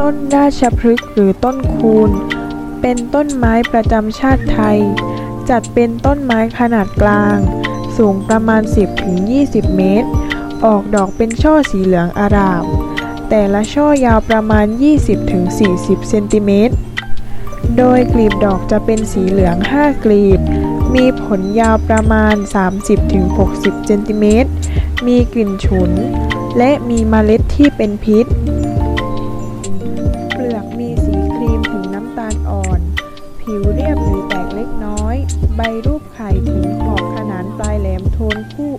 ต้นราชพฤกษ์หรือต้นคูน เป็นต้นไม้ประจำชาติไทย จัดเป็นต้นไม้ขนาดกลาง สูงประมาณ 10-20 เมตร ออกดอกเป็นช่อสีเหลืองอาราม แต่ละช่อยาวประมาณ 20-40 เซนติเมตร โดยกลีบดอกจะเป็นสีเหลือง 5 กลีบ มีผลยาวประมาณ 30-60 เซนติเมตร มีกลิ่นฉุน และมีเมล็ดที่เป็นพิษ ตาลอ่อน ผิวเรียบหรือแตกเล็กน้อย ใบรูปไข่ถึงขอบขนานปลายแหลมโทนคู่